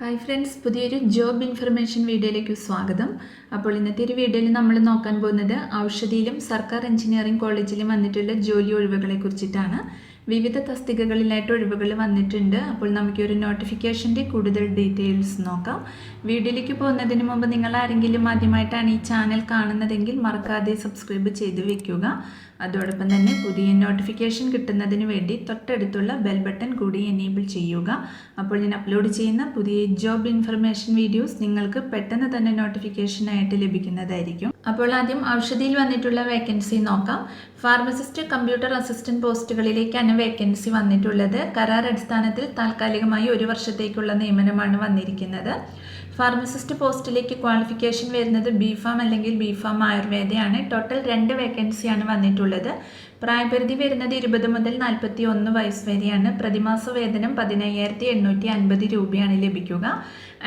Hi friends പുതിയൊരു job information വീഡിയോയിലേക്ക് സ്വാഗതം. അപ്പോൾ ഇന്നത്തെ ഒരു വീഡിയോയിൽ നമ്മൾ നോക്കാൻ പോകുന്നത് ഔഷധിയിലും സർക്കാർ എഞ്ചിനീയറിംഗ് കോളേജിലും വന്നിട്ടുള്ള ജോലി ഒഴിവുകളെ കുറിച്ചിട്ടാണ്. വിവിധ തസ്തികകളിലായിട്ട് ഒഴിവുകൾ വന്നിട്ടുണ്ട്. അപ്പോൾ നമുക്ക് ഒരു നോട്ടിഫിക്കേഷന്റെ കൂടുതൽ ഡീറ്റെയിൽസ് നോക്കാം. വീഡിയോയിലേക്ക് പോകുന്നതിന് മുമ്പ് നിങ്ങൾ ആരെങ്കിലും ആദ്യമായിട്ടാണ് ഈ ചാനൽ കാണുന്നതെങ്കിൽ മറക്കാതെ സബ്സ്ക്രൈബ് ചെയ്ത് വെക്കുക. അതോടൊപ്പം തന്നെ പുതിയ നോട്ടിഫിക്കേഷൻ കിട്ടുന്നതിന് വേണ്ടി തൊട്ടടുത്തുള്ള ബെൽ ബട്ടൺ കൂടി എനേബിൾ ചെയ്യുക. അപ്പോൾ ഞാൻ അപ്ലോഡ് ചെയ്യുന്ന പുതിയ ജോബ് ഇൻഫർമേഷൻ വീഡിയോസ് നിങ്ങൾക്ക് പെട്ടെന്ന് തന്നെ നോട്ടിഫിക്കേഷനായിട്ട് ലഭിക്കുന്നതായിരിക്കും. അപ്പോൾ ആദ്യം ഔഷധിയിൽ വന്നിട്ടുള്ള വേക്കൻസി നോക്കാം. ഫാർമസിസ്റ്റ് കമ്പ്യൂട്ടർ അസിസ്റ്റന്റ് പോസ്റ്റുകളിലേക്കാണ് വേക്കൻസി വന്നിട്ടുള്ളത്. കരാർ അടിസ്ഥാനത്തിൽ താൽക്കാലികമായി ഒരു വർഷത്തേക്കുള്ള നിയമനമാണ് വന്നിരിക്കുന്നത്. ഫാർമസിസ്റ്റ് പോസ്റ്റിലേക്ക് ക്വാളിഫിക്കേഷൻ വരുന്നത് ബി ഫാം അല്ലെങ്കിൽ ബി ഫാം ആയുർവേദയാണ്. ടോട്ടൽ രണ്ട് വേക്കൻസിയാണ് വന്നിട്ടുള്ളത്. പ്രായപരിധി വരുന്നത് ഇരുപത് മുതൽ നാൽപ്പത്തി ഒന്ന് വയസ്സ് വരെയാണ്. പ്രതിമാസ വേതനം പതിനയ്യായിരത്തി എണ്ണൂറ്റി അൻപത് രൂപയാണ് ലഭിക്കുക.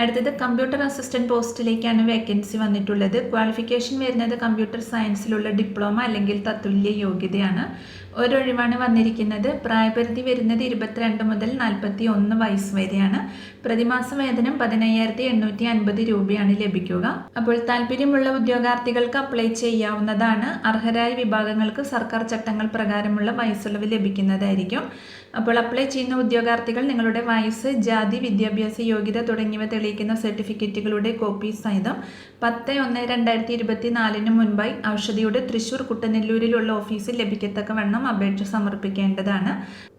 അടുത്തത് കമ്പ്യൂട്ടർ അസിസ്റ്റന്റ് പോസ്റ്റിലേക്കാണ് വേക്കൻസി വന്നിട്ടുള്ളത്. ക്വാളിഫിക്കേഷൻ വരുന്നത് കമ്പ്യൂട്ടർ സയൻസിലുള്ള ഡിപ്ലോമ അല്ലെങ്കിൽ തത്തുല്യ യോഗ്യതയാണ്. ഒരൊഴിവാണ് വന്നിരിക്കുന്നത്. പ്രായപരിധി വരുന്നത് ഇരുപത്തിരണ്ട് മുതൽ നാൽപ്പത്തി ഒന്ന് വയസ്സ് വരെയാണ്. പ്രതിമാസ വേതനം പതിനയ്യായിരത്തി എണ്ണൂറ്റി അൻപത് രൂപയാണ് ലഭിക്കുക. അപ്പോൾ താല്പര്യമുള്ള ഉദ്യോഗാർത്ഥികൾക്ക് അപ്ലൈ ചെയ്യാവുന്നതാണ്. അർഹരായ വിഭാഗങ്ങൾക്ക് സർക്കാർ ചട്ടങ്ങൾ പ്രകാരമുള്ള വയസ്സുള്ളവ് ലഭിക്കുന്നതായിരിക്കും. അപ്പോൾ അപ്ലൈ ചെയ്യുന്ന ഉദ്യോഗാർത്ഥികൾ നിങ്ങളുടെ വയസ്സ് ജാതി വിദ്യാഭ്യാസ യോഗ്യത തുടങ്ങിയവ തെളിയിക്കുന്ന സർട്ടിഫിക്കറ്റുകളുടെ കോപ്പി സഹിതം പത്ത് ഒന്ന് രണ്ടായിരത്തി ഇരുപത്തി നാലിന് മുൻപായി ഔഷധിയുടെ തൃശൂർ കുട്ടനെല്ലൂരിലുള്ള ഓഫീസിൽ ലഭിക്കത്തക്കവണ്ണം അപേക്ഷ സമർപ്പിക്കേണ്ടതാണ്.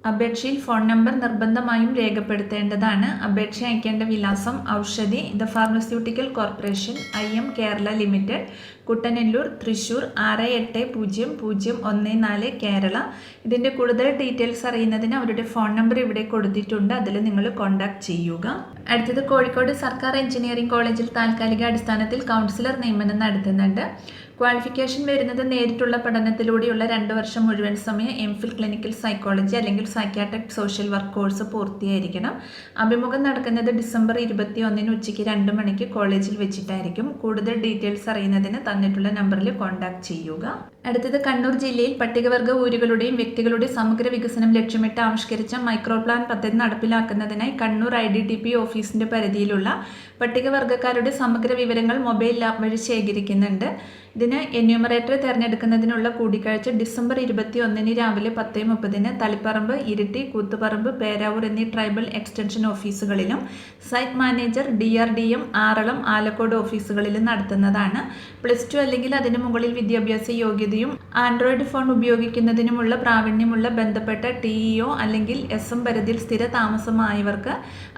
അപേക്ഷയിൽ ഫോൺ നമ്പർ നിർബന്ധമായും രേഖപ്പെടുത്തേണ്ടതാണ്. അപേക്ഷ അയക്കേണ്ട വിലാസം Oushadhi the pharmaceutical corporation I M Kerala limited Kuttanellur Thrissur ആറ് എട്ട് പൂജ്യം പൂജ്യം ഒന്ന് നാല് കേരള. ഇതിന്റെ കൂടുതൽ ഡീറ്റെയിൽസ് അറിയുന്നതിന് അവരുടെ ഫോൺ നമ്പർ ഇവിടെ കൊടുത്തിട്ടുണ്ട്. അതിൽ നിങ്ങൾ കോൺടാക്ട് ചെയ്യുക. അടുത്തത് കോഴിക്കോട് സർക്കാർ എഞ്ചിനീയറിംഗ് കോളേജിൽ താൽക്കാലിക അടിസ്ഥാനത്തിൽ കൗൺസിലർ നിയമനം നടത്തുന്നുണ്ട്. ക്വാളിഫിക്കേഷൻ വരുന്നത് നേരിട്ടുള്ള പഠനത്തിലൂടെയുള്ള രണ്ട് വർഷം മുഴുവൻ സമയം എം ക്ലിനിക്കൽ സൈക്കോളജി അല്ലെങ്കിൽ സൈക്യാട്രിക് സോഷ്യൽ വർക്ക് കോഴ്സ് പൂർത്തിയായിരിക്കണം. അഭിമുഖം നടക്കുന്നത് ഡിസംബർ ഇരുപത്തി ഒന്നിന് ഉച്ചയ്ക്ക് രണ്ട് മണിക്ക് കോളേജിൽ വെച്ചിട്ടായിരിക്കും. കൂടുതൽ ഡീറ്റെയിൽസ് അറിയുന്നതിന് തന്നിട്ടുള്ള നമ്പറിൽ കോൺടാക്ട് ചെയ്യുക. അടുത്തത് കണ്ണൂർ ജില്ലയിൽ പട്ടികവർഗ ഊരുകളുടെയും വ്യക്തികളുടെയും സമഗ്ര വികസനം ലക്ഷ്യമിട്ട് ആവിഷ്കരിച്ച മൈക്രോ പ്ലാൻ പദ്ധതി നടപ്പിലാക്കുന്നതിനായി Kannur I D T P ഓഫീസിന്റെ പരിധിയിലുള്ള പട്ടികവർഗക്കാരുടെ സമഗ്ര വിവരങ്ങൾ മൊബൈൽ ആപ്പ് വഴി ശേഖരിക്കുന്നുണ്ട്. ഇതിന് എന്യൂമറേറ്റർ തിരഞ്ഞെടുക്കുന്നതിനുള്ള കൂടിക്കാഴ്ച ഡിസംബർ ഇരുപത്തി ഒന്നിന് രാവിലെ പത്ത് മുപ്പതിന് തളിപ്പറമ്പ് ഇരിട്ടി കൂത്തുപറമ്പ് പേരാവൂർ എന്നീ ട്രൈബൽ എക്സ്റ്റൻഷൻ ഓഫീസുകളിലും site manager D R D M Aralam Alakode ഓഫീസുകളിലും നടത്തുന്നതാണ്. പ്ലസ് ടു അല്ലെങ്കിൽ അതിന് മുകളിൽ വിദ്യാഭ്യാസ യോഗ്യതയും ആൻഡ്രോയിഡ് ഫോൺ ഉപയോഗിക്കുന്നതിനുമുള്ള പ്രാവീണ്യമുള്ള ബന്ധപ്പെട്ട ടി ഇഒ അല്ലെങ്കിൽ എസ് എം പരിധിയിൽ സ്ഥിര താമസമായവർക്ക്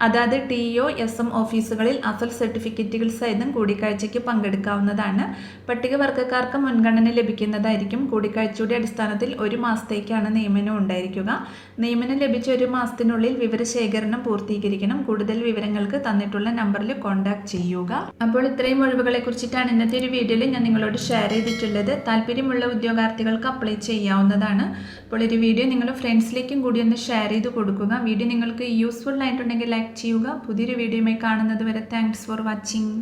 അതാത് ടി ഇഒ എസ് എം ഓഫീസുകളിൽ അസൽ സർട്ടിഫിക്കറ്റുകൾ സഹിതം കൂടിക്കാഴ്ചയ്ക്ക് പങ്കെടുക്കാവുന്നതാണ്. പട്ടികവർഗക്കാർക്ക് മുൻഗണന ലഭിക്കുന്നതായിരിക്കും. കൂടിക്കാഴ്ചയുടെ അടിസ്ഥാനത്തിൽ ഒരു മാസത്തേക്കാണ് നിയമനം ഉണ്ടായിരിക്കുക. നിയമനം ലഭിച്ച ഒരു മാസത്തിനുള്ളിൽ വിവരശേഖരണം പൂർത്തീകരിക്കണം. കൂടുതൽ വിവരങ്ങൾക്ക് തന്നിട്ടുള്ള നമ്പറിൽ കോൺടാക്ട് ചെയ്യുക. അപ്പോൾ ഇത്രയും ഒഴിവുകളെ കുറിച്ചിട്ടാണ് ഇന്നത്തെ ഒരു വീഡിയോയിൽ ഞാൻ നിങ്ങളോട് ഷെയർ ചെയ്തിട്ടുള്ളത്. താല്പര്യമുള്ള ഉദ്യോഗാർത്ഥികൾക്ക് അപ്ലൈ ചെയ്യാവുന്നതാണ്. അപ്പോൾ ഒരു വീഡിയോ നിങ്ങൾ ഫ്രണ്ട്സിലേക്കും കൂടി ഒന്ന് ഷെയർ ചെയ്ത് കൊടുക്കുക. വീഡിയോ നിങ്ങൾക്ക് യൂസ്ഫുൾ ആയിട്ടുണ്ടെങ്കിൽ ലൈക്ക് ചെയ്യുക. പുതിയൊരു വീഡിയോയുമായി കാണുന്നത് വരെ താങ്ക്സ് ഫോർ വാച്ചിങ്